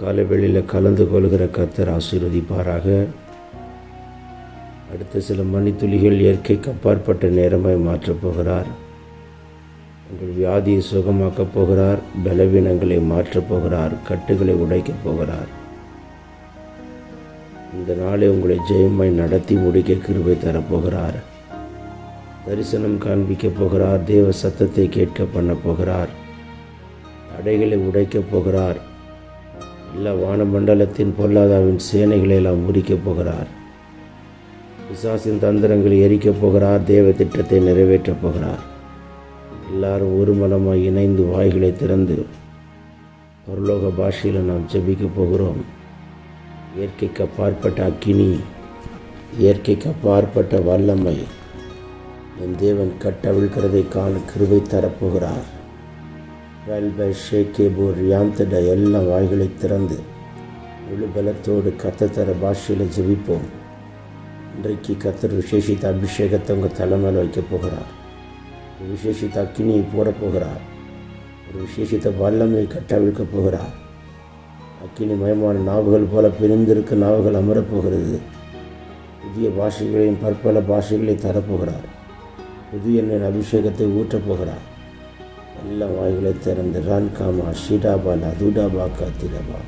காலை கலந்து கொள்கிற கத்தர் ஆசீர்வதிப்பாராக. அடுத்த சில மணித்துளிகள் இயற்கைக்கு அப்பாற்பட்ட நேரமாய் மாற்றப் போகிறார். உங்கள் வியாதியை சுகமாக்கப் போகிறார் பலவீனங்களை மாற்றப் போகிறார் கட்டுகளை உடைக்கப் போகிறார். இந்த நாளை உங்களை ஜெயமாய் நடத்தி முடிக்க கிருபை தரப்போகிறார் தரிசனம் காண்பிக்கப் போகிறார் தேவ சத்தத்தை கேட்க பண்ண போகிறார். தடைகளை உடைக்கப் போகிறார். எல்லா வானமண்டலத்தின் பொல்லாதாவின் சேனைகளை எல்லாம் முறிக்கப் போகிறார். பிசாசின் தந்திரங்களை எரிக்கப் போகிறார் தேவ திட்டத்தை நிறைவேற்றப் போகிறார். எல்லாரும் ஒரு மனமாய் இணைந்து வாய்களை திறந்து பரலோக பாஷையில் நாம் ஜெபிக்கப் போகிறோம். இயற்கைக்கு அப்பாற்பட்ட அக்கினி இயற்கைக்கு அப்பாற்பட்ட வல்லமை என் தேவன் கட்டவிழ்கிறதை காண கிருவை தரப்போகிறார் வெல்பை ஷேக்கே போர் யாந்தட எல்லா வாய்களை திறந்து முழு பலத்தோடு கத்தத்தர பாஷையில் ஜெபிப்போம். இன்றைக்கு கத்தர் விசேஷித்த அபிஷேகத்தை உங்கள் தலைமையில் வைக்கப் போகிறார். ஒரு விசேஷித்த அக்கினியை போடப் போகிறார். ஒரு விசேஷித்த வல்லமை கட்டவிழ்க்கப் போகிறார். அக்கினி மயமான நாவுகள் போல பிரிந்திருக்க நாவுகள் அமரப்போகிறது புதிய பாஷைகளையும் பற்பல பாஷைகளையும் தரப்போகிறார் புதிய எண்ணெய் அபிஷேகத்தை ஊற்றப் நல்ல வாய்களை திறந்து ரான்காமா ஷிடாபாலா துடாபா காத்திரபா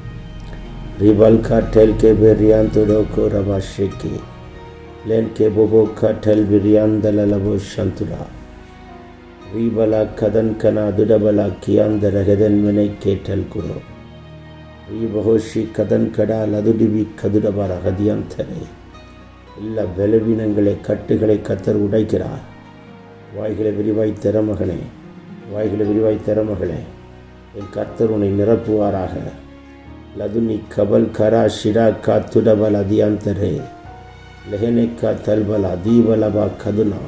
ரிபல்கா டெல் கே பெரியான் துடோகோ ரபா ஷேக்கே லேன் கே போபோ கா டெல் பிரியான் தலலபோ சந்துடா ரீபலா கதன் கனா துடபலா கியாந்த ரகதன் வினை கேட்டல் குரோ. ரீபகோஷி கதன் கடா லதுடிபி கதுடபா ரகதியாந்தரே எல்லா பலவீனங்களை கட்டுகளை கத்தர் உடைக்கிறார். வாய்களை விரிவாய் திற மகனே. வாய்களை விரிவாய் திறமகளே என் கர்த்தர் உன்னை நிரப்புவாராக. லதுனி கபல் கரா ஷிரா கா துடபல் அதியாந்தரே. லெஹனேக்கா கா தல்பல் அதீபலபா கதுனா.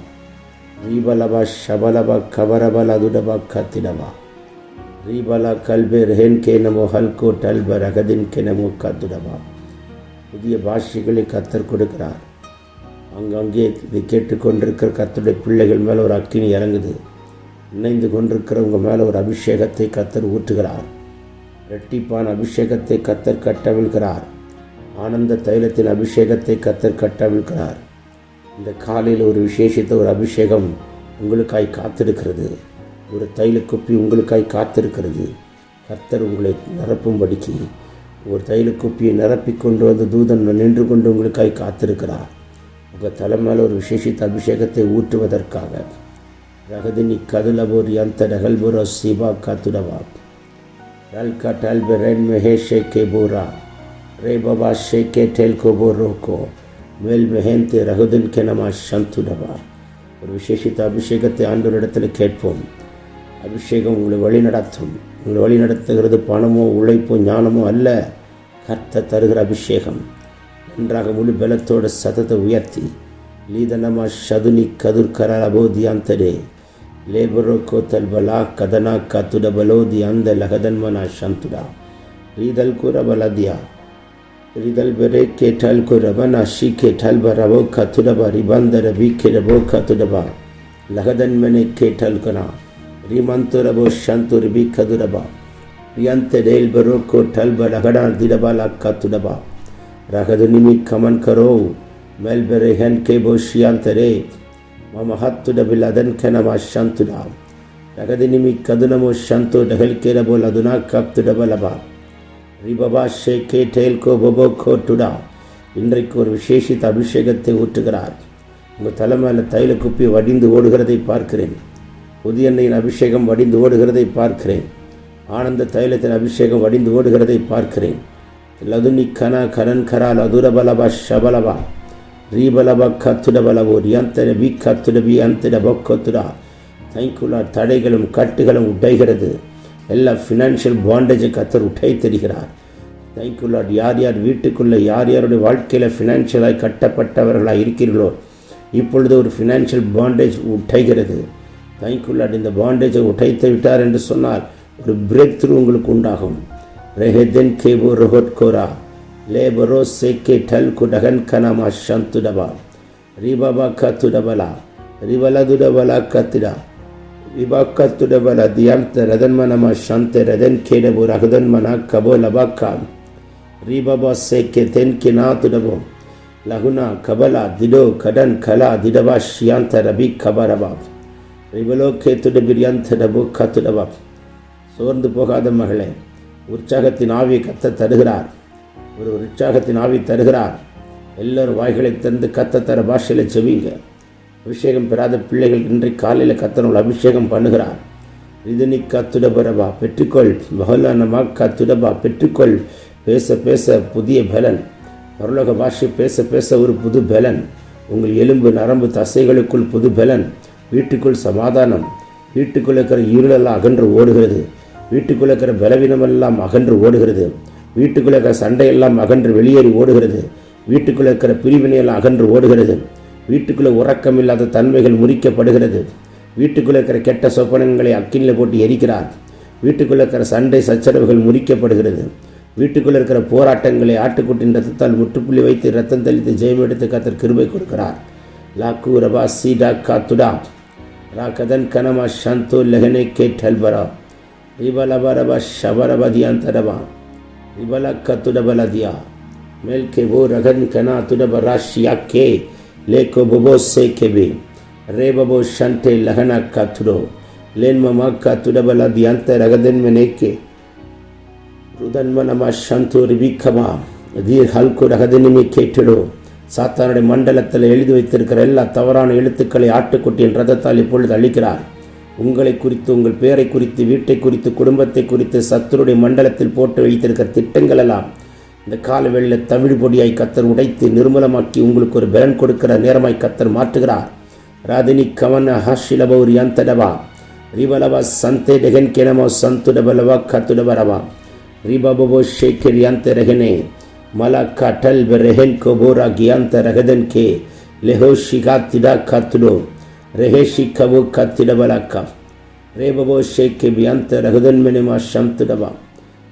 ரீபலபா ஷபலபா கபரபல் அதுடபா கத்திடபா ரீபலா கல்பே ரெஹன் கே நமோ ஹல்கோ டல்ப ரகதின் கே நமோ கத்துடபா புதிய பாஷைகளை கத்தர் கொடுக்கிறார். அங்கங்கே இதை கேட்டுக்கொண்டிருக்கிற கத்தருடைய பிள்ளைகள் மேலே ஒரு அக்கினி இறங்குது. இணைந்து கொண்டிருக்கிறவங்க மேலே ஒரு அபிஷேகத்தை கத்தர் ஊற்றுகிறார். ரெட்டிப்பான் அபிஷேகத்தை கத்தர் கட்டவிழ்கிறார் ஆனந்த தைலத்தின் அபிஷேகத்தை கத்தர் கட்டவிழ்கிறார் இந்த காலையில் ஒரு விசேஷித்த ஒரு அபிஷேகம் உங்களுக்காய் காத்திருக்கிறது. ஒரு தைல குப்பி உங்களுக்காய் காத்திருக்கிறது. கத்தர் உங்களை நிரப்பும்படிக்கு ஒரு தைல குப்பியை நிரப்பி கொண்டு வந்து தூதன் நின்று கொண்டு உங்களுக்காய் காத்திருக்கிறார். உங்கள் தலை மேலே ஒரு விசேஷித்த அபிஷேகத்தை ஊற்றுவதற்காக. ரகதினி கதுலபோர் யந்த ரகல்புர சிவா காத்துடவா ரல்கா டல்பெ ரென் மெஹே ஷேகே பூரா ரே பபா ஷேகே டெல்கோ போரோக்கோ மேல் மெஹேந்து ரகுதின் கெனமா சந்துடவா ஒரு விசேஷித்த அபிஷேகத்தை ஆண்டோரிடத்தில் கேட்போம். அபிஷேகம் உங்களை வழி நடத்தும். உங்களை வழி நடத்துகிறது பணமோ உழைப்போ ஞானமோ அல்ல. கர்த்த தருகிற அபிஷேகம். நன்றாக முழு பலத்தோட சதத்தை உயர்த்தி. லீதனமா ஷதுனி கதுர் ಲೇಬರೊಕ್ಕೋ ತಲ್ಬಲ ಕದನ ಕತುಡ ಬಲೋದಿ ಅಂದ ಲಹದನ್ಮನ ಶಂತುಡ ರೀದಲ್ ಕುರ ಬಲದಿಯ ರೀದಲ್ ಬೆರೆ ಕೇಟಲ್ ಕುರಬ ನಾಶಿ ಕೇಟಲ್ ಬರಬೋ ಕತುಡಬ ರಿಬಂದ ರಬಿ ಕೆರಬೋ ಕತುಡಬ ಲಹದನ್ಮನೆ ಕೇಟಲ್ ಕನ ರಿಮಂತುರಬೋ ಶಂತು ರಿಬಿ ಕದುರಬ ಪ್ರಿಯಂತೆ ಡೇಲ್ ಬರೋ ಕೋಟಲ್ ಬ ರಗಡಾರ್ ದಿಡಬ ಲಕ್ಕ ತುಡಬ ರಗದು ನಿಮಿ ಕಮನ್ ಕರೋ, ಮೇಲ್ ಬೆರೆ ಹೆನ್ ಕೆ ಬೋ ಶಿಯಂತರೇ ومهدت بالأذن كان ما شنت دعم لقد نمي كدنا مو شنت دخل كيرا بول أدنا كبت دبل أبا ரிபபா ஷேகே டெய்ல்கோ பபோ கோ டுடா இன்றைக்கு ஒரு விசேஷித்த அபிஷேகத்தை ஊற்றுகிறார். உங்கள் தலைமையில் தைல குப்பி வடிந்து ஓடுகிறதை பார்க்கிறேன். புதிய எண்ணெயின் அபிஷேகம் வடிந்து ஓடுகிறதை பார்க்கிறேன். ஆனந்த தைலத்தின் அபிஷேகம் வடிந்து ஓடுகிறதை பார்க்கிறேன். லதுனி கன கரன் கரா லதுரபலபா ஷபலபா. ரீபலபா கத்துடபலவோ ரியந்தன வி கத்துடபி அந்தட பக்கத்துடா தைக்குள்ளா தடைகளும் கட்டுகளும் உடைகிறது. எல்லா ஃபினான்ஷியல் பாண்டேஜை கத்தர் உட்டை தெரிகிறார் தைக்குள்ளாட் யார் யார் வீட்டுக்குள்ளே யார் யாருடைய வாழ்க்கையில் ஃபினான்ஷியலாக கட்டப்பட்டவர்களாக இருக்கிறீர்களோ இப்பொழுது ஒரு ஃபினான்ஷியல் பாண்டேஜ் உடைகிறது. தேங்க்யூலாட் இந்த பாண்டேஜை உடைத்து விட்டார் என்று சொன்னால் ஒரு பிரேக் த்ரூ உங்களுக்கு உண்டாகும். ரெஹெதென் கேபோ ரொஹோட் கோரா leboro seke tal kudagan kana mashantu daba riba ba katu dabala ribala du dabala katira riba katu dabala diyam teradan mana mashante radan kede buragdan mana kabo labaka riba ba seke ten kinatu dabo laguna kabala dido kadan kala didaba shiyanta rabi kabaraba ரிபலோ கேத்துட பிரியான் தடபு கத்துடபா சோர்ந்து போகாத மகளே உற்சாகத்தின் ஆவியை கத்த தருகிறார் ஒரு உற்சாகத்தின் ஆவி தருகிறார். எல்லோரும் வாய்களை திறந்து கத்த தர பாஷையில் செவிங்க. அபிஷேகம் பெறாத பிள்ளைகள் இன்றைக்கு காலையில் கத்தனோட அபிஷேகம் பண்ணுகிறார். இதனி கத்துடபரபா பெற்றுக்கொள். பகலானமா கத்துடபா பெற்றுக்கொள். பேச பேச புதிய பலன். பரலோக பாஷை பேச பேச ஒரு புது பலன். உங்கள் எலும்பு நரம்பு தசைகளுக்குள் புது பலன். வீட்டுக்குள் சமாதானம். வீட்டுக்குள் இருக்கிற இருளெல்லாம் அகன்று ஓடுகிறது. வீட்டுக்குள் இருக்கிற பலவீனமெல்லாம் அகன்று ஓடுகிறது. வீட்டுக்குள்ள இருக்கிற சண்டையெல்லாம் அகன்று வெளியேறி ஓடுகிறது. வீட்டுக்குள்ளே இருக்கிற பிரிவினையெல்லாம் அகன்று ஓடுகிறது. வீட்டுக்குள்ளே உறக்கம் இல்லாத தன்மைகள் முறிக்கப்படுகிறது. வீட்டுக்குள்ளே இருக்கிற கெட்ட சொப்பனங்களை அக்கினில் போட்டு எரிக்கிறார். வீட்டுக்குள்ளே இருக்கிற சண்டை சச்சரவுகள் முறிக்கப்படுகிறது. வீட்டுக்குள்ளே இருக்கிற போராட்டங்களை ஆட்டுக்குட்டின் ரத்தத்தால் முற்றுப்புள்ளி வைத்து ரத்தம் தெளித்து ஜெயம் எடுத்து கத்தர் கிருபை கொடுக்கிறார். லாக்கு ரபா சீடா காத்துடா. ரா கதன் கனமா ஷந்தோ லெகனே கேட் ஹல்பரா லபா ரபா ஷபரபா தியாந்தரபா. இபலக்க துடபலதியா மேல்கே ஓ ரகன் கனா துடப ராஷியா கே லேக்கோ பொபோ சே கெபி ரே பபோ ஷண்டே லகனா கத்துடோ லேன்மமா மமா கத்துடபலதி அந்த ரகதன் மனேக்கே ருதன்ம நம ஷந்து ரிபிக்கமா தீர் ஹல்கு ரகதனிமே கேட்டுடோ சாத்தானுடைய மண்டலத்தில் எழுதி வைத்திருக்கிற எல்லா தவறான எழுத்துக்களை ஆட்டுக்குட்டியின் ரதத்தால் இப்பொழுது அளிக்கிறார் உங்களை குறித்து உங்கள் பேரை குறித்து வீட்டை குறித்து குடும்பத்தை குறித்து சத்துருடைய மண்டலத்தில் போட்டு வைத்திருக்கிற திட்டங்கள் எல்லாம் இந்த கால தமிழ் பொடியாய் கத்தர் உடைத்து நிர்மலமாக்கி உங்களுக்கு ஒரு பலன் கொடுக்கிற நேரமாய் கத்தர் மாற்றுகிறார். ராதினி கவன ஹஷிலபௌரி அந்தடவா ரிபலவா சந்தே டெகன் கிணமோ சந்துடபலவா கத்துடபரவா ரிபபோ ஷேக்கர் யந்த ரகனே. மலா டல் ரெஹன் கோபோரா கியாந்த ரகதன் கே. லெஹோ ஷிகா திடா கத்துடோ ரெஹே ஷிக்கவோ கத்திடபலக்கா ரேபபோ ஷேக்கே பியந்த ரகுதன் மெனிமா ಶಂತುಡಬಾ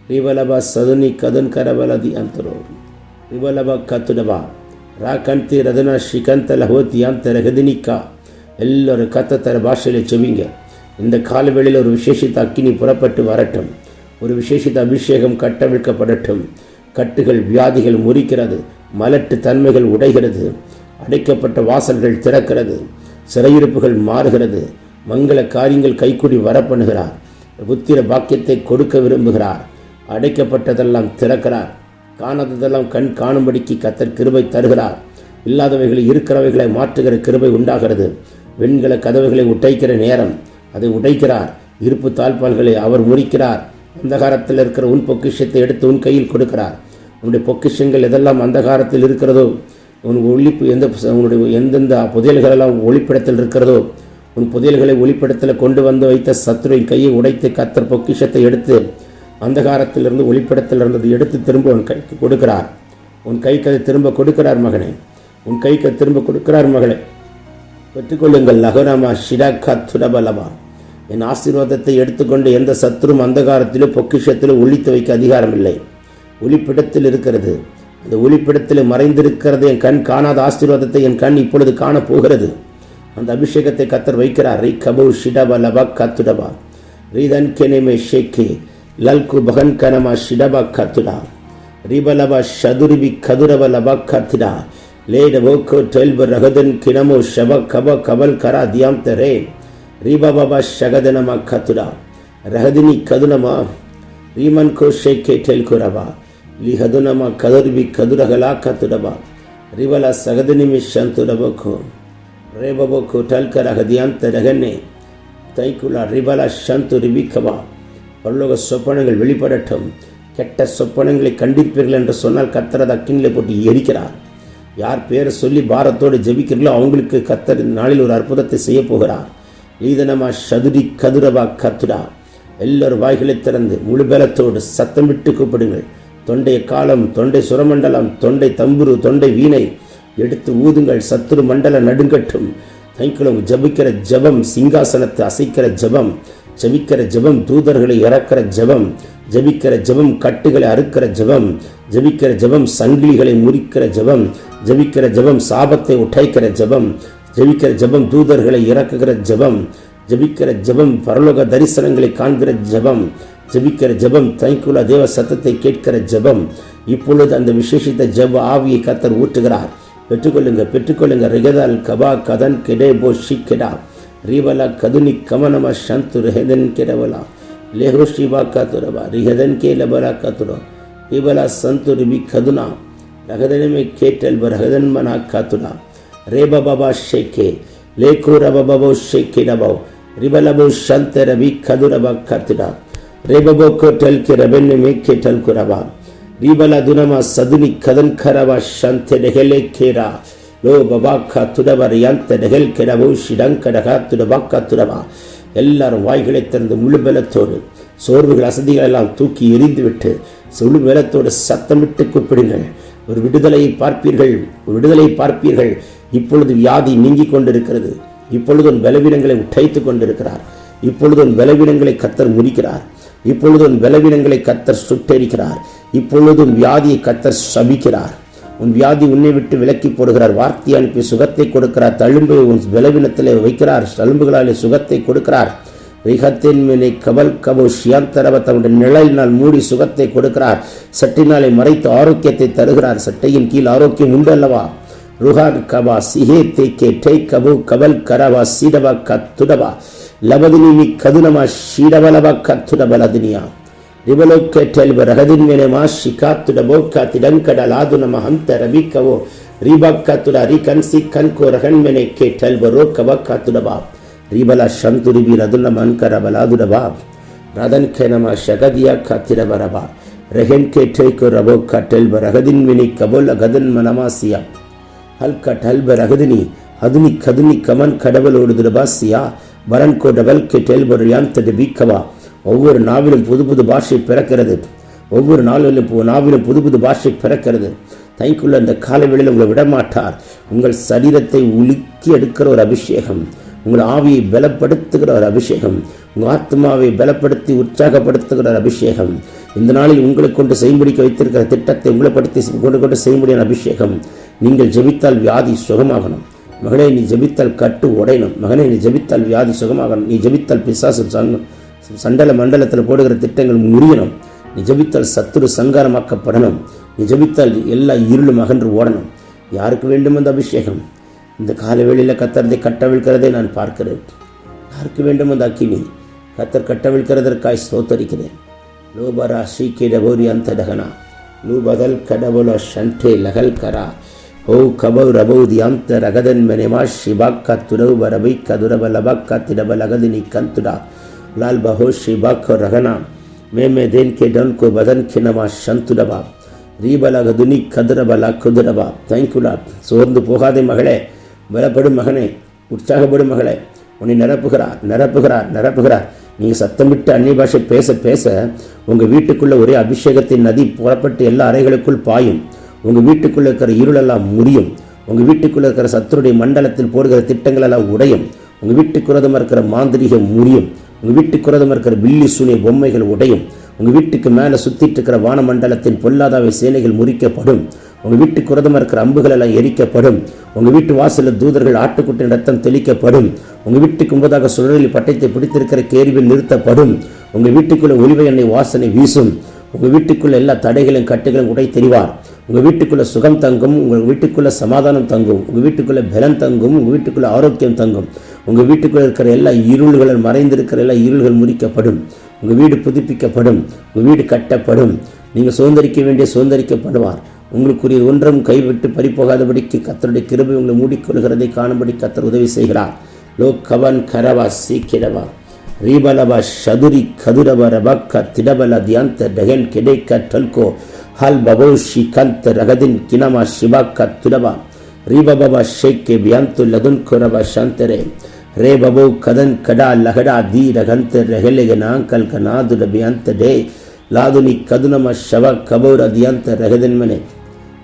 ರಿವಲಬ ಸದುನಿ ಕದನ್ ಕರಬಲದಿ ಅಂತರು ರಿವಲಬ ಕತ್ತುಡಬ ರಾಕಂತಿ ರದನ ಶ್ರೀಕಂತ ಲಹೋತಿ ಅಂತ ರಗದಿನಿಕ್ಕ ಎಲ್ಲರೂ கத்தத்தர பாஷையில் செவிங்க இந்த காலவெளியில் ஒரு விசேஷித்த அக்கினி புறப்பட்டு வரட்டும் ஒரு விசேஷித்த அபிஷேகம் கட்டவிழ்க்கப்படட்டும் கட்டுகள் வியாதிகள் முறிக்கிறது மலட்டு தன்மைகள் உடைகிறது அடைக்கப்பட்ட வாசல்கள் திறக்கிறது சிறையிருப்புகள் மாறுகிறது. மங்கள காரியங்கள் கைக்குடி வரப்பண்ணுகிறார். புத்திர பாக்கியத்தை கொடுக்க விரும்புகிறார். அடைக்கப்பட்டதெல்லாம் திறக்கிறார். காணாததெல்லாம் கண் காணும்படிக்கு கத்தர் கிருபை தருகிறார். இல்லாதவைகளை இருக்கிறவைகளை மாற்றுகிற கிருபை உண்டாகிறது. வெண்கல கதவுகளை உடைக்கிற நேரம் அதை உடைக்கிறார். இருப்பு தாழ்பால்களை அவர் முறிக்கிறார். அந்தகாரத்தில் இருக்கிற உன் பொக்கிஷத்தை எடுத்து உன் கையில் கொடுக்கிறார். உன்னுடைய பொக்கிஷங்கள் எதெல்லாம் அந்தகாரத்தில் இருக்கிறதோ உன் ஒளிப்பு எந்த உன்னுடைய எந்தெந்த புதையல்களெல்லாம் ஒளிப்பிடத்தில் இருக்கிறதோ உன் புதையல்களை ஒளிப்பிடத்தில் கொண்டு வந்து வைத்த சத்ருவின் கையை உடைத்து கத்தர் பொக்கிஷத்தை எடுத்து அந்தகாரத்திலிருந்து ஒளிப்பிடத்தில் இருந்தது எடுத்து திரும்ப உன் கைக்கு கொடுக்கிறார். உன் கைக்கு அதை திரும்ப கொடுக்கிறார் மகனே. உன் கைக்கு திரும்ப கொடுக்கிறார் மகளே. பெற்றுக்கொள்ளுங்கள். லகுனமா ஷிடாக்கா துடபலமா என் ஆசீர்வாதத்தை எடுத்துக்கொண்டு எந்த சத்துரும் அந்தகாரத்திலும் பொக்கிஷத்திலோ ஒழித்து வைக்க அதிகாரம் இல்லை ஒளிப்பிடத்தில் இருக்கிறது. இந்த ஒளிப்பிடத்தில் மறைந்திருக்கிறது என் கண் காணாத ஆசீர்வாதத்தை என் கண் இப்பொழுது காணப்போகிறது. அந்த அபிஷேகத்தை கத்தர் வைக்கிறார். ரை கபு ஷிடபா லபா கத்துடபா. ரீதன் கெனேமே ஷேக்கே. லல்கு பகன் கனமா ஷிடபா கத்துடா. ரிபலபா ஷதுரிபி கதுரப லபா கத்துடா. லேடபோக்கோ டெல்பு ரகதன் கிணமோ ஷப கப கபல் கரா தியாம் தரே. ரீபாபாபா ஷகதனமா கத்துடா. ரகதினி கதுனமா. ரீமன் கோ ஷேக்கே டெல்குரபா ಲಿಹದುನಮ ಕದುರ್ಬಿ ಕದುರಗಲ ಕತ್ತುಡಬ ರಿಬಲ ಸಗದನಿಮಿ ಶಂತುಡಬಕು ರೇಬಬಕು ಟಲ್ಕರ ಹದಿಯಾಂತ ರಗನ್ನೆ ತೈಕುಲ ರಿಬಲ ಶಂತು ರಿಬಿಕಬ பரலோக சொப்பனங்கள் வெளிப்படட்டும் கெட்ட சொப்பனங்களை கண்டிப்பீர்கள் என்று சொன்னால் கத்தர் அதை அக்கினிலே போட்டு எரிக்கிறார் யார் பேரை சொல்லி பாரத்தோடு ஜெபிக்கிறீர்களோ அவங்களுக்கு கத்தர் இந்த நாளில் ஒரு அற்புதத்தை செய்ய போகிறார் லீதனமா சதுரி கதுரவா கத்துடா எல்லாரும் வாய்களை திறந்து முழு பலத்தோடு சத்தம் விட்டு கூப்பிடுங்கள் தொண்டை காலம் தொண்டை சுரமண்டலம் தொண்டை தம்புரு தொண்டை வீணை எடுத்து ஊதுங்கள். சத்துரு மண்டல நடுங்கட்டும். தைக்குளம் ஜபிக்கிற ஜபம் சிங்காசனத்தை அசைக்கிற ஜபம் ஜபிக்கிற ஜபம் தூதர்களை இறக்கிற ஜபம் ஜபிக்கிற ஜபம் கட்டுகளை அறுக்கிற ஜபம் ஜபிக்கிற ஜபம் சங்கிலிகளை முறிக்கிற ஜபம் ஜபிக்கிற ஜபம் சாபத்தை உடைக்கிற ஜபம் ஜபிக்கிற ஜபம் தூதர்களை இறக்குகிற ஜபம் ஜபிக்கிற ஜபம் பரலோக தரிசனங்களை காண்கிற ஜபம் ஜபிக்கிற ஜபம் தனிக்குள்ள தேவ சத்தத்தை கேட்கிற ஜபம். இப்பொழுது அந்த விசேஷித்த ஜப ஆவியை கத்தர் ஊற்றுகிறார். பெற்றுக்கொள்ளுங்க பெற்றுக்கொள்ளுங்க. ரிகதால் கபா கதன் கெடேபோ ஷிக்கெடா. ரீவலா கதுனி கமனம சந்து ரிஹதன் கெடவலா. லேஹோ ஷிபா காத்துரபா ரிஹதன் கே லபலா காத்துரோ. ரிவலா சந்து ரிபி கதுனா. ரகதனமே கேட்டல் ரகதன் மனா காத்துடா ரேப பாபா ஷேக்கே. லேகோ ரபபோ பபோ ஷேக்கே டபோ ரிபலபோ சந்த ரபி கதுரபா காத்துடா. Rebaboko telke rebenne mekke tel kuraba. Ribala dunama saduni kadan karaba shante dehele kera. Lo babaka tudaba riyante dehel kerabo shidanka daka tudabaka tudaba. எல்லாரும் வாய்களை திறந்து முழு பலத்தோடு சோர்வுகள் அசதிகள் எல்லாம் தூக்கி எரிந்துவிட்டு முழு பலத்தோடு சத்தமிட்டு கூப்பிடுங்கள் ஒரு விடுதலையை பார்ப்பீர்கள் ஒரு விடுதலையை பார்ப்பீர்கள். இப்பொழுது வியாதி நீங்கிக் கொண்டிருக்கிறது. இப்பொழுது உன் பலவீனங்களை உட்டைத்து கொண்டிருக்கிறார். இப்பொழுது உன் பலவீனங்களை கத்தர் முடிக்கிறார் இப்பொழுது உன் பலவீனங்களை கத்தர் சுட்டெரிக்கிறார். இப்பொழுது உன் வியாதியை கத்தர் சபிக்கிறார். உன் வியாதி உன்னை விட்டு விலக்கி போடுகிறார். வார்த்தை அனுப்பி சுகத்தை கொடுக்கிறார். தழும்பை உன் பலவீனத்தில் வைக்கிறார். தழும்புகளாலே சுகத்தை கொடுக்கிறார். ரிகத்தின் மேலே கபல் கபோ ஷியாந்தரவ தன்னுடைய நிழலினால் மூடி சுகத்தை கொடுக்கிறார். சட்டினாலே மறைத்து ஆரோக்கியத்தை தருகிறார். சட்டையின் கீழ் ஆரோக்கியம் உண்டு அல்லவா ருஹான் கபா சிஹே தேக்கே டே கபு கபல் கரவா சீடவா கத்துடவா? ಲಬದಿನಿ ಕದುನಮ ಶೀಡಬಲವ ಕತ್ತುಡ ಬಲದಿನಿಯ ರಿವಲೋಕ್ಕೆ ಟೆಲ್ಬ ರಹದಿನ್ ಮೇನೆಮ ಶಿಕಾತುಡ ಬೋಕ್ಕ ತಿಡಂಕಡ ಲಾದುನಮ ಹಂತ ರಬಿಕವೋ ರೀಬಕ್ಕತುಡ ರಿಕನ್ಸಿ ಕನ್ಕೋ ರಹಣ್ ಮೇನೆ ಕೆ ಟೆಲ್ಬ ರೋಕವ ಕತ್ತುಡಬಾ ರಿಬಲ ಶಂತುರಿಬಿ ರದುನಮ ಅನ್ಕರ ಬಲಾದುಡಬಾ ರದನ್ ಕೆನಮ ಶಗದಿಯ ಕತ್ತಿರಬರಬಾ ರಹೆನ್ ಕೆ ಟೇಕು ರಬೋ ಕಟೆಲ್ಬ ರಹದಿನ್ ಮಿನಿ ಕಬೋಲ ಗದನ್ ಮನಮಾಸಿಯ ಹಲ್ಕ ಟಲ್ಬ ರಹದಿನಿ ಹದುನಿ ಕದುನಿ ಕಮನ್ ಕಡಬಲೋಡುದುಡಬಾಸಿಯ வரன்கோ டபல் கே டெல்பர் யாந்தது பீக்கவா ஒவ்வொரு நாவிலும் புது புது பாஷை பிறக்கிறது. ஒவ்வொரு நாளிலும் நாவிலும் புது புது பாஷை பிறக்கிறது. தைக்குள்ள அந்த காலவெளியில் உங்களை விடமாட்டார். உங்கள் சரீரத்தை உலுக்கி எடுக்கிற ஒரு அபிஷேகம். உங்கள் ஆவியை பலப்படுத்துகிற ஒரு அபிஷேகம். உங்கள் ஆத்மாவை பலப்படுத்தி உற்சாகப்படுத்துகிற ஒரு அபிஷேகம். இந்த நாளில் உங்களை கொண்டு செய்முடிக்க வைத்திருக்கிற திட்டத்தை உங்களை படுத்தி கொண்டு கொண்டு செய்முடியான அபிஷேகம். நீங்கள் ஜெபித்தால் வியாதி சுகமாகணும். மகனே நீ ஜெபித்தால் கட்டு உடையணும். மகனே நீ ஜபித்தால் வியாதி சுகமாகணும். நீ ஜெபித்தால் பிசாசு சண்டல மண்டலத்தில் போடுகிற திட்டங்கள் முறியணும். நீ ஜெபித்தால் சத்துரு சங்காரமாக்கப்படணும். நீ ஜெபித்தால் எல்லா இருளும் அகன்று ஓடணும். யாருக்கு வேண்டும் அந்த அபிஷேகம்? இந்த கால வேளையில் கத்தரதை கட்டவிழ்கிறதை நான் பார்க்கிறேன். யாருக்கு வேண்டும் அந்த அக்கினி? கத்தர் கட்டவிழ்க்கிறதற்காய் ஸ்தோத்தரிக்கிறேன். லோபரா ஸ்ரீகேடபோரி அந்த டகனா லூபதல் கடவுள ஷண்டே லகல் கரா ஓ கபௌ ரபௌ தியாந்த ரகதன்மனேமா ஷிபாக்கா துரௌப ரபைக்கா துரப லபாக்கா திடப லகதினி கந்துடா. லால் பஹோ ஷிபாக்கோ ரகனா. மே தேன் கே டன் கோ பதன் கிணமா சந்துடபா ரீபலாக துனி கதிரபலா குதிரபா தேங்க்யூடா சோர்ந்து போகாதே மகளே. பலப்படும் மகனே. உற்சாகப்படும் மகளே. உன்னை நிரப்புகிறார் நிரப்புகிறார் நிரப்புகிறார். நீங்கள் சத்தமிட்டு அந்நிய பாஷை பேச பேச உங்கள் வீட்டுக்குள்ளே ஒரே அபிஷேகத்தின் நதி புறப்பட்டு எல்லா அறைகளுக்குள் பாயும். உங்கள் வீட்டுக்குள்ளே இருக்கிற இருளெல்லாம் முறியும். உங்கள் வீட்டுக்குள்ளே இருக்கிற சத்துருடைய மண்டலத்தில் போடுகிற திட்டங்கள் எல்லாம் உடையும் உங்கள் வீட்டுக்குரதமாக இருக்கிற மாந்திரிகம் முறியும். உங்கள் வீட்டுக்குரதமாக இருக்கிற வில்லி சூனிய பொம்மைகள் உடையும். உங்கள் வீட்டுக்கு மேலே சுற்றிட்டு இருக்கிற வானமண்டலத்தின் பொல்லாதாவை சேனைகள் முறிக்கப்படும். உங்கள் வீட்டுக்கு உரதமாக இருக்கிற அம்புகள் எல்லாம் எரிக்கப்படும். உங்கள் வீட்டு வாசலில் தூதர்கள் ஆட்டுக்குட்டின் ரத்தம் தெளிக்கப்படும். உங்கள் வீட்டுக்கு முன்பதாக சுழலில் பட்டத்தை பிடித்திருக்கிற கேரிவில் நிறுத்தப்படும். உங்கள் வீட்டுக்குள்ளே ஒளிவை எண்ணெய் வாசனை வீசும். உங்கள் வீட்டுக்குள்ளே எல்லா தடைகளும் கட்டுகளும் உடை தெரிவார். உங்கள் வீட்டுக்குள்ளே சுகம் தங்கும் உங்கள் வீட்டுக்குள்ளே சமாதானம் தங்கும் உங்கள் வீட்டுக்குள்ளே பலன் தங்கும் உங்கள் வீட்டுக்குள்ளே ஆரோக்கியம் தங்கும் உங்கள் வீட்டுக்குள்ளே இருக்கிற எல்லா இருள்களும் மறைந்திருக்கிற எல்லா இருள்கள் முறிக்கப்படும் உங்கள் வீடு புதுப்பிக்கப்படும் உங்கள் வீடு கட்டப்படும் நீங்கள் சுதந்திரிக்க வேண்டிய சுதந்திரிக்கப்படுவார். உங்களுக்குரிய ஒன்றும் கைவிட்டு பறிப்போகாதபடிக்கு கத்தருடைய கிருபை உங்களை மூடிக்கொள்கிறதை காணும்படி கத்தர் உதவி செய்கிறார். லோக் கவன் கரவா சீக்கிரவா ரீபலவா சதுரி கதுரவ ரபக்க திடபல தியாந்த டெகன் கெடேக்க டல்கோ ಹಲ್ ಬಬೋಶಿ ಕಂತ ರಗದಿನ್ ಕಿನಮ ಶಿಬಕ್ಕ ತುಡಬ ರೀಬಬ ಶೇಕ್ಕೆ ಬ್ಯಾಂತು ಲದುನ್ ಕೊರಬ ಶಾಂತರೆ ರೇ ಬಬೋ ಕದನ್ ಕಡಾ ಲಹಡ ದಿ ರಗಂತ ರಹೆಲೆಗೆ ನಾಂಕಲ್ ಕನಾದುಡ ಬ್ಯಾಂತ ಡೇ ಲಾದುನಿ ಕದುನಮ ಶವ ಕಬೌರ ದಿಯಂತ ರಗದನ್ಮನೆ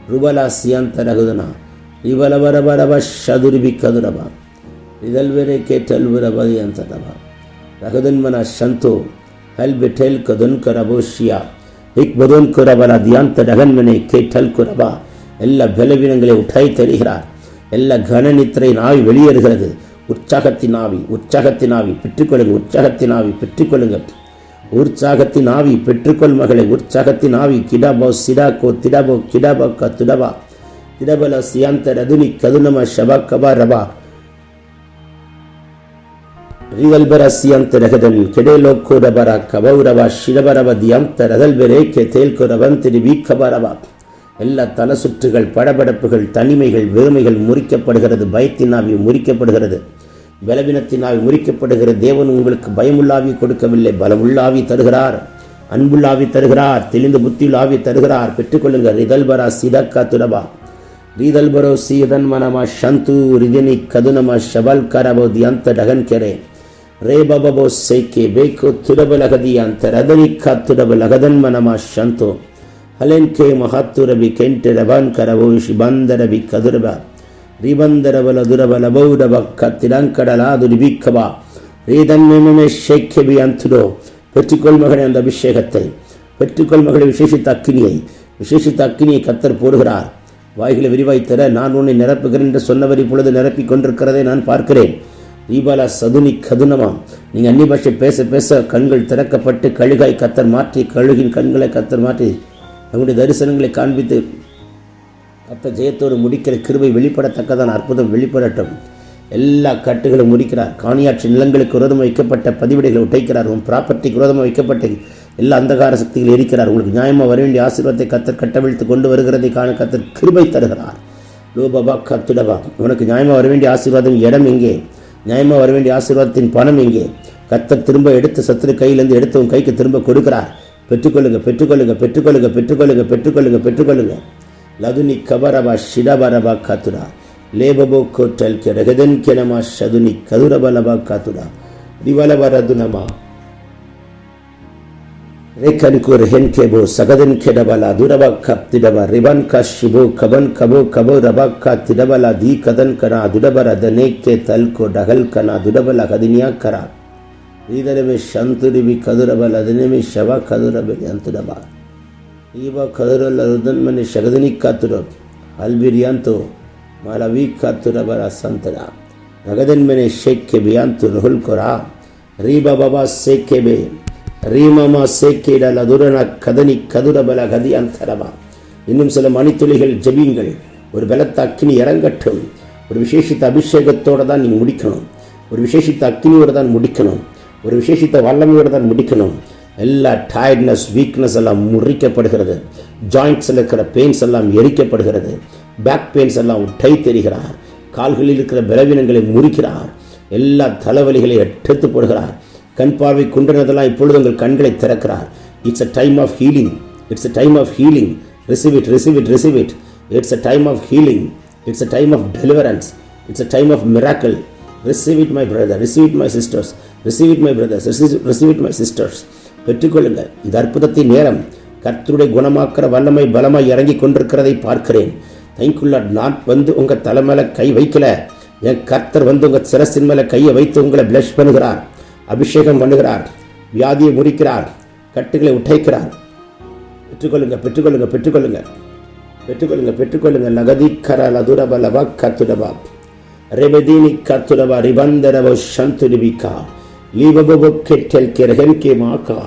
ರುಬಲ ಸಿಯಂತ ರಘುದನ ರಿಬಲಬರಬರಬ ಶದುರಿಬಿ ಕದುರಬ ರಿದಲ್ವೆರೆ ಕೆಟಲ್ವರಬದಿ ಅಂತದಬ ರಘದನ್ಮನ ಶಂತು ಹಲ್ ಬೆಟೆಲ್ ಕದನ್ ಕರಬೋಶಿಯ இக் பதில் குரவர் அதியாந்த கேட்டல் குரவா. எல்லா பலவீனங்களை உட்டாய் தருகிறார். எல்லா கனநித்திரையின் நாவி வெளியேறுகிறது. உற்சாகத்தின் ஆவி உற்சாகத்தின் ஆவி பெற்றுக்கொள்ளுங்கள் உற்சாகத்தின் ஆவி பெற்றுக்கொள்ளுங்கள் உற்சாகத்தின் ஆவி பெற்றுக்கொள் மகளை உற்சாகத்தின் ஆவி கிடாபோ சிடாக்கோ திடாபோ கிடாபோ க துடபா திடபல சியாந்த ரதுனி கதுனம ஷபா கபா ரபா. ರಿಗಲ್ಬರ ಸಿಯಂತ ರಗದನ್ ಕೆಡೆಲೋಕ್ಕೋ ರಬರ ಕಬೌರವ ಶಿರಬರವ ದಿಯಂತ ರಗಲ್ಬೆರೆ ಕೆ ತೇಲ್ಕೊ ರವಂತಿರಿ வீக்கபரவா எல்லா தலசுற்றுகள் படபடப்புகள் தனிமைகள் வெறுமைகள் முறிக்கப்படுகிறது பயத்தினாவி முறிக்கப்படுகிறது பலவீனத்தினாவி முறிக்கப்படுகிறது தேவன் உங்களுக்கு பயமுள்ளாவி கொடுக்கவில்லை பலமுள்ளாவி தருகிறார் அன்புள்ளாவி தருகிறார் தெளிந்த புத்தியுள்ளாவி தருகிறார் பெற்றுக்கொள்ளுங்கள் ரிதல்பரா சிதக்கா துடபா ರೀದಲ್ಬರೋ ಸೀದನ್ ಮನಮ ಶಂತು ರಿದಿನಿ ಕದುನಮ ಶಬಲ್ ಕರಬೋ ದಿಯಂತ ಡಗನ್ ಕೆರೆ ರೇ ಬಬಬೋ ಸೈಕೆ ಬೇಕು ತುಡಬಲಗದಿ ಅಂತ ರದನಿಕ್ಕ ತುಡಬಲಗದನ್ ಮನಮ ಶಂತು ಹಲೆನ್ ಕೆ ಮಹಾತ್ತುರಬಿ ಕೆಂಟೆ ರಬನ್ ಕರಬೋ ಶಿಬಂದರಬಿ ಕದುರಬ ರಿಬಂದರಬಲ ದುರಬಲ ಬೌರಬ ಕತ್ತಿರಂಕಡಲಾದು ರಿಬಿಕ್ಕಬ ரீதன்மே ஷேக்கபி அந்துடோ பெற்றுக்கொள் மகனே அந்த அபிஷேகத்தை பெற்றுக்கொள் மகளை விசேஷித்த அக்கினியை விசேஷித்த அக்கினியை கத்தர் போடுகிறார் வாய்களை விரிவாய் தர நான் உன்னை நிரப்புகிறேன் என்று சொன்னவர் இப்பொழுது நிரப்பிக் கொண்டிருக்கிறதை நான் பார்க்கிறேன் தீபாலா சதுனி கதுனமாம் நீங்கள் அந்நிய பாஷை பேச பேச கண்கள் திறக்கப்பட்டு கழுகாய் கத்தர் மாற்றி கழுகின் கண்களை கத்தர் மாற்றி நம்முடைய தரிசனங்களை காண்பித்து கத்த ஜெயத்தோடு முடிக்கிற கிருபை வெளிப்படத்தக்கதான் அற்புதம் வெளிப்படட்டும். எல்லா கட்டுகளும் முடிக்கிறார். காணியாற்று நிலங்களுக்கு விரோதமாக வைக்கப்பட்ட பதிவிடைகளை உடைக்கிறார். உன் ப்ராப்பர்ட்டிக்கு விரோதமாக வைக்கப்பட்ட எல்லா அந்தகார சக்திகள் இருக்கிறார் உங்களுக்கு நியாயமாக வர வேண்டிய ஆசீர்வாதத்தை கத்தர் கட்டவிழ்த்து கொண்டு வருகிறதை காண கத்தர் கிருபை தருகிறார். லோபபா கத்துடபா உனக்கு நியாயமாக வர வேண்டிய ஆசீர்வாதம் இடம் எங்கே? நியாயமாக வர வேண்டிய ஆசீர்வாதத்தின் பணம் எங்கே? கத்தர் திரும்ப எடுத்து சத்துரு கையிலேருந்து எடுத்து உன் கைக்கு திரும்ப கொடுக்கிறார். பெற்றுக்கொள்ளுங்க பெற்றுக்கொள்ளுங்க பெற்றுக்கொள்ளுங்க பெற்றுக்கொள்ளுங்க பெற்றுக்கொள்ளுங்க பெற்றுக்கொள்ளுங்க. லதுனி கபரபா ஷிடபரபா காத்துடா. லேபபோ கோட்டல் கெடகதன் கெனமா ஷதுனி கதுரபலபா காத்துடா. திவலபரதுனமா ሬከንኩር ሄን ኬቦ ሰገደን ኬደበላ ዱረባ ካብትደባ ሪባን ካሽቦ ከበን ከቦ ከቦ ረባ ካትደበላ ዲ ከደን ከና ዱደበረ ደኔኬ ተልኮ ደኸል ከና ዱደበላ ከድንያ ከራ ஈதரவே சந்துருவி கதுரபல் அதனவே ஷவா கதுரபல் அந்துடபா ஈபா கதுரல் ருதன்மணி ஷகதினி காத்துரப் அல்பிரியாந்தோ மலவி காத்துரபல் அசந்தரா ரகதன்மனை ஷேக்கேபியாந்து நுகுல் கொரா ரீபா பாபா சேக்கேபே ரீமமா சேக்கேடல் லதுரன கதனி கதுரபல கதி அந்தரமா. இன்னும் சில மணித்துளிகள் ஜெபியுங்கள் ஒரு பலத்த அக்கினி இறங்கட்டும். ஒரு விசேஷித்த அபிஷேகத்தோடு தான் நீங்கள் முடிக்கணும். ஒரு விசேஷித்த அக்கினியோடு தான் முடிக்கணும். ஒரு விசேஷித்த வல்லமையோடு தான் முடிக்கணும். எல்லா டயர்ட்னஸ் வீக்னஸ் எல்லாம் முறிக்கப்படுகிறது. ஜாயிண்ட்ஸில் இருக்கிற பெயின்ஸ் எல்லாம் எரிக்கப்படுகிறது. பேக் பெயின்ஸ் எல்லாம் டை தெரிகிறார் கால்களில் இருக்கிற பலவீனங்களை முறிக்கிறார். எல்லா தலைவலிகளை எடுத்து போடுகிறார். கண் பார்வை குன்றினதெல்லாம் இப்பொழுது உங்கள் கண்களை திறக்கிறார். It's a time of healing it's a time of healing receive it receive it receive it it's a time of healing it's a time of deliverance it's a time of miracle receive it my brother receive it my sisters receive it my brothers receive it my sisters பெற்றுக்கொள்ளுங்கள். இது அற்புதத்தின் நேரம். கர்த்தருடைய குணமாக்கிற வல்லமை பலமாய் இறங்கி கொண்டிருக்கிறதை பார்க்கிறேன். தைக்குள்ள நான் வந்து உங்கள் தலை மேலே கை வைக்கல. என் கர்த்தர் வந்து உங்கள் சிரசின் மேலே கையை வைத்து உங்களை பிளஷ் பண்ணுகிறார். அபிஷேகம் பண்ணுகிறார் வியாதியை முறிக்கிறார் கட்டுகளை உடைக்கிறார். பெற்றுக்கொள்ளுங்க பெற்றுக்கொள்ளுங்க பெற்றுக்கொள்ளுங்க. பெற்றுக்கொள்ளுங்க பெற்றுக்கொள்ளுங்க. லகதி கரல துரபலவ கத்துடபா ரெபதீனி கத்துடபா ரிபந்தரவ சந்துரிபிகா லீபபோ கெட்டல் கிரகன் கே மாக்கா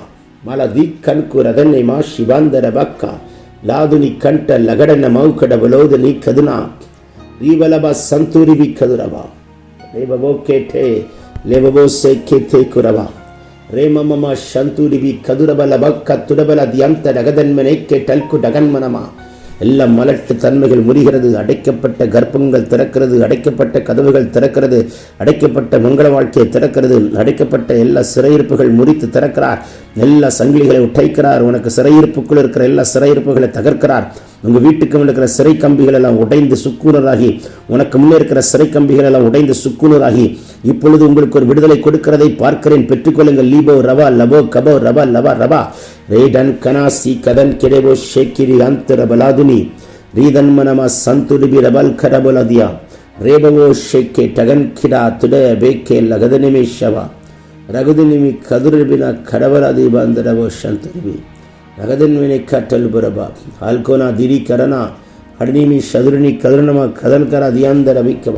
மல கண்கு ரதன்னை மா சிவாந்தரபக்கா லாதுனி கண்ட லகடன மவுக்கடபலோது நீ கதுனா. ரீபலபா சந்துரிவி கதுரவா. ரீபபோ கேட்டே lebobose kete kuraba remamama shanturibi kadurabala bakka tudabala தியந்த ரகதன்மனை கேட்டல்கு டகன்மனமா. எல்லா மலட்டு தன்மைகள் முறிகிறது அடைக்கப்பட்ட கர்ப்பங்கள் திறக்கிறது அடைக்கப்பட்ட கதவுகள் திறக்கிறது அடைக்கப்பட்ட மங்கள வாழ்க்கையை திறக்கிறது அடைக்கப்பட்ட எல்லா சிறையிருப்புகள் முறித்து திறக்கிறார் எல்லா சங்கிலிகளை உடைக்கிறார் உனக்கு சிறையிருப்புக்குள் இருக்கிற எல்லா சிறையிருப்புகளை தகர்க்கிறார். உங்கள் வீட்டுக்கு இருக்கிற சிறை கம்பிகள் எல்லாம் உடைந்து சுக்குனராகி உனக்கு முன்னே இருக்கிற சிறை கம்பிகள் எல்லாம் உடைந்து சுக்குனராகி இப்பொழுது உங்களுக்கு ஒரு விடுதலை கொடுக்கிறதை பார்க்கிறேன் பெற்றுக்கொள்ளுங்கள் லீபோ ரவா லபோ கபோ ரபா லவா ரபா ரேடன் கனாசி கதன் கிடவோ ஷேக்கிரி அந்தர பலாதுனி ரீதன் மனமா சந்துடிபி ரபல் கரபலதியா ரேபவோ ஷேக்கே டகன் கிடா துட ಬೇಕೆ ಲಗದನಿಮಿ ಶವ ರಗದನಿಮಿ ಕದುರಬಿನ ಕಡವಲದಿ ಬಂದರವೋ ಶಂತರಿಬಿ ರಗದನ್ವಿನಿ ಕಟ್ಟಲ್ ಬುರಬ ಹಾಲ್ಕೋನ ದಿರಿ ಕರನ ಹಡನಿಮಿ ಶದುರಿನಿ ಕದುರನಮ ಕದನ್ಕರ ದಿಯಾಂದರ ವಿಕ್ಕವ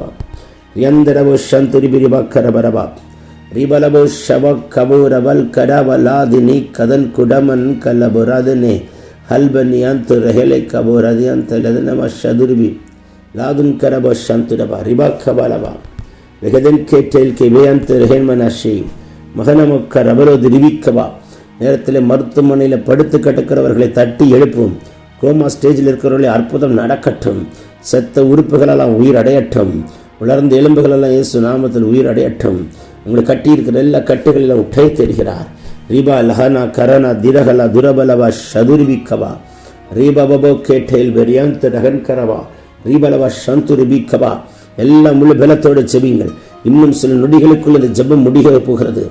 யந்திரபுஷந்துரிபிரிபக்கரபரபா ரிபலபுஷவக்கபூரவல் கடவலாதினி கதல் குடமன் கலபுராதினே ஹல்பன்யாந்து ரஹலை கபூரதியந்த லதனம சதுர்பி லாதுன் கரபஷந்துரபா ரிபாக்கபலபா. வெகதன் கேட்டேல் கிபயந்த ரஹேமனஷி மகனமுக்க ரபரோ திரிவிக்கவா நேரத்தில் மருத்துவமனையில் படுத்து கிடக்கிறவர்களை தட்டி எழுப்பும். கோமா ஸ்டேஜில் இருக்கிறவர்களை அற்புதம் நடக்கட்டும். செத்த உறுப்புகளெல்லாம் உயிர் அடையட்டும். உலர்ந்த எலும்புகளெல்லாம் இயேசு நாமத்தில் உயிர் அடையட்டும். உங்களை கட்டியிருக்கிற எல்லா கட்டுகளிலும் உட்டை தெரிகிறார் ரீபா லஹனா கரனா திரகலா துரபலவா ஷதுர்விக்கவா ரீபபோ கேட்டேல் பெரியாந்த ரகன் கரவா ரீபலவா சந்துருபிக்கவா. எல்லாம் முழு பலத்தோடு செவியுங்கள் இன்னும் சில நொடிகளுக்குள் இந்த ஜெபம் முடிக போகிறது.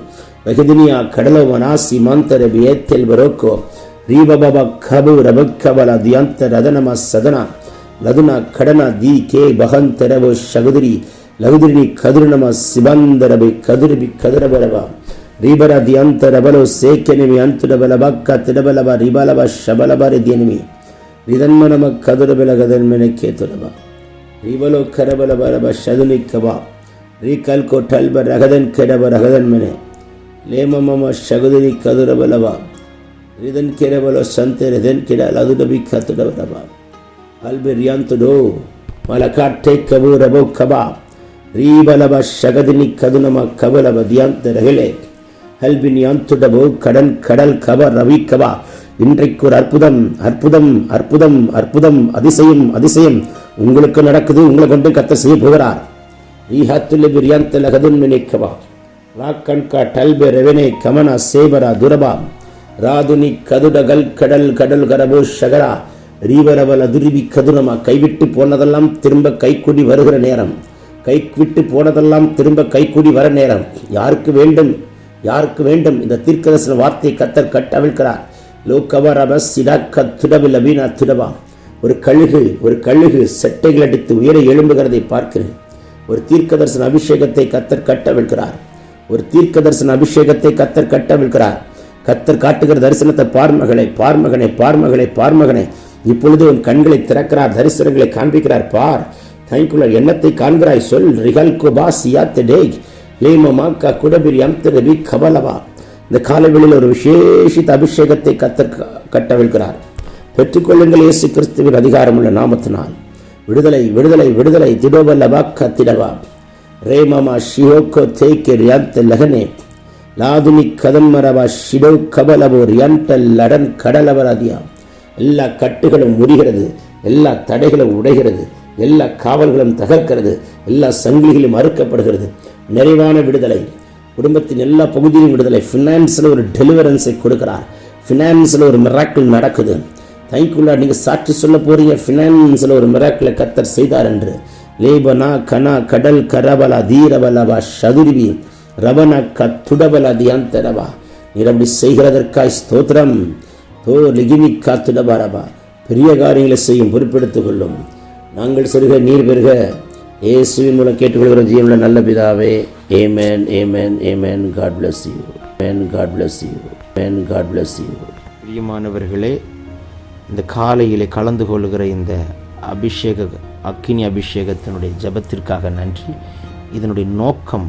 வெகுதினியா கடலோ மனாசி மாந்தர ஏத்தல் பரோக்கோ. ரீபபா கபு ரபக்கபல தியாந்த ரதனமா சதனா. ಲದುನ ಕಡನ ದಿ ಕೆ ಬಹಂತರವ ಶಗದಿರಿ ಲಗದಿರಿನಿ ಕದುರ್ಣಮ ಸಿಬಂದರಬೆ ಕದುರಿಬಿ ಕದರಬರವ ರೀಬರ ದಿ ಅಂತರಬಲೋ ಸೇಕೆನಿಮಿ ಅಂತುಡಬಲ ಬಕ್ಕ ತಿಡಬಲವ ರಿಬಲವ ಶಬಲಬರಿ ದಿನಿಮಿ ರಿದನ್ಮನಮ ಕದುರಬೆಲ ಗದನ್ಮನೆ ಕೇತುರಬ ರಿಬಲೋ ಕರಬಲ ಬರಬ ಶದುನಿಕ್ಕವ ರೀ ಕಲ್ಕೋ ಟಲ್ಬ ರಗದನ್ ಕೆಡಬ ರಗದನ್ಮನೆ ಲೇಮಮ ಶಗದಿರಿ ಕದುರಬಲವ ರಿದನ್ ಕೆರಬಲೋ ಸಂತೆ ರಿದನ್ ಕಿಡ ಲದುಡಬಿ ಕತುಡಬರಬ ಅಲ್ಬೆ ರಿಯಾಂತುಡೋ ಮಲಕಾಟ್ಟೆ ಕಬು ರಬೋ ಕಬಾ ರೀಬಲಬ ಶಗದಿನಿ ಕದುನಮ ಕಬಲಬ ದಿಯಾಂತ ರಗಳೆ ஹல்பின் யாந்துடபோ கடன் கடல் கப ரவி கபா இன்றைக்கு ஒரு அற்புதம் அற்புதம் அற்புதம் அற்புதம் அதிசயம் அதிசயம் உங்களுக்கு நடக்குது உங்களை கொண்டு கத்த செய்ய போகிறார் ஈஹத்துல்ல பிரியாந்த லகதுன் மினிக்கவா ராக்கண்கா டல்பெ ரெவனே கமனா சேபரா துரபா ராதுனி கதுடகல் கடல் கடல் கரபோ ஷகரா ரீவரவல அதிருவி கதுரமா கைவிட்டு போனதெல்லாம் திரும்ப கைக்குடி வருகிற நேரம். கை விட்டு போனதெல்லாம் திரும்ப கைக்குடி வர நேரம். யாருக்கு வேண்டும்? யாருக்கு வேண்டும்? இந்த தீர்க்கதர்சன வார்த்தை கத்தர் கட்டவிழ்கிறார் லோகவரம சிடாக்க துடபில் அபீனா துடவா. ஒரு கழுகு ஒரு கழுகு செட்டைகள் அடித்து உயர எழும்புகிறதை பார்க்கிறேன். ஒரு தீர்க்கதர்சன அபிஷேகத்தை கத்தர் கட்டவிழ்கிறார் ஒரு தீர்க்கதர்சன அபிஷேகத்தை கத்தர் கட்டவிழ்கிறார் கத்தர் காட்டுகிற தரிசனத்தை பார்மகளை பார்மகனை பார்மகளை பார்மகனை இப்பொழுது உன் கண்களை திறக்கிறார் தரிசனங்களை காண்பிக்கிறார். பார் தனிக்குள்ள எண்ணத்தை காண்கிறாய் சொல் ரிகல் குபா சியாத் டேக் லேமாமா க குடபிரியம் அம்தரபி கபலவா. இந்த காலவெளியில் ஒரு விசேஷித்த அபிஷேகத்தை கத்த கட்டவிழ்கிறார் பெற்றுக்கொள்ளுங்கள் இயேசு கிறிஸ்துவின் அதிகாரமுள்ள நாமத்தினால். விடுதலை விடுதலை விடுதலை திடோபல்லவா கத்திடவா ரேமமா ஷியோக்கோ தேக்கே ரியாந்த லகனே லாதுனி கதம்மரவா ஷிடோ கபலவோ ரியாண்டல் லடன் கடலவராதியா. எல்லா கட்டுகளும் முடிகிறது எல்லா தடைகளும் உடைகிறது எல்லா காவல்களும் தகர்க்கிறது எல்லா சங்கிலிகளும் அறுக்கப்படுகிறது. நிறைவான விடுதலை. குடும்பத்தின் எல்லா பகுதியிலும் விடுதலை. ஃபினான்ஸில் ஒரு டெலிவரன்ஸை கொடுக்கிறார். ஃபினான்ஸில் ஒரு மிராக்கிள் நடக்குது. தைக்குள்ளா நீங்கள் சாட்சி சொல்ல போறீங்க. ஃபினான்ஸில் ஒரு மிராக்கிளை கத்தர் செய்தார் என்று. லேபனா கனா கடல் கரபலா தீரபலவா சதுரிவி ரவன கத்துடபல தியாந்தரவா. நீர் அப்படி செய்கிறதற்காய் ஸ்தோத்திரம். தோ காத்துட பாரபா பெரிய காரியங்களை செய்யும் பொறுப்பெடுத்துக் கொள்ளும். நாங்கள் செருக நீர் பெருக. இயேசுவின் மூலம் கேட்டுக்கொள்கிற ஜீவனுள்ள நல்ல பிதாவே. Amen amen amen God bless you man God bless you man God bless you பிரியமானவர்களே இந்த காலையிலே கலந்து கொள்கிற இந்த அபிஷேக அக்கினி அபிஷேகத்தினுடைய ஜபத்திற்காக நன்றி. இதனுடைய நோக்கம்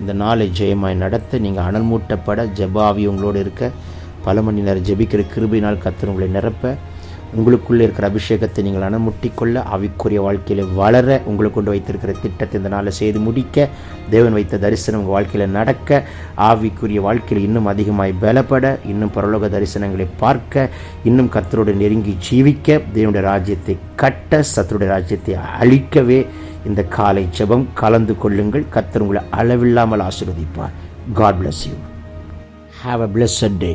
இந்த நாளை ஜெயமாய் நடத்த நீங்கள் அனல் மூட்டப்பட ஜபாவி உங்களோடு இருக்க பல மணி நேரம் ஜெபிக்கிற கிருபினால் கத்தர் உங்களை நிரப்ப உங்களுக்குள்ளே இருக்கிற அபிஷேகத்தை நீங்கள் அனுமுட்டிக்கொள்ள ஆவிக்குரிய வாழ்க்கையில் வளர உங்களுக்கு கொண்டு வைத்திருக்கிற திட்டத்தை இந்த நாளில் செய்து முடிக்க தேவன் வைத்த தரிசனம் உங்கள் வாழ்க்கையில் நடக்க ஆவிக்குரிய வாழ்க்கையில் இன்னும் அதிகமாய் பலப்பட இன்னும் பரலோக தரிசனங்களை பார்க்க இன்னும் கத்தருடன் நெருங்கி ஜீவிக்க தேவனுடைய ராஜ்யத்தை கட்ட சத்தருடைய ராஜ்யத்தை அழிக்கவே இந்த காலை ஜெபம் கலந்து கொள்ளுங்கள். கத்தர் உங்களை அளவில்லாமல் ஆசீர்வதிப்பார். God bless you have a blessed day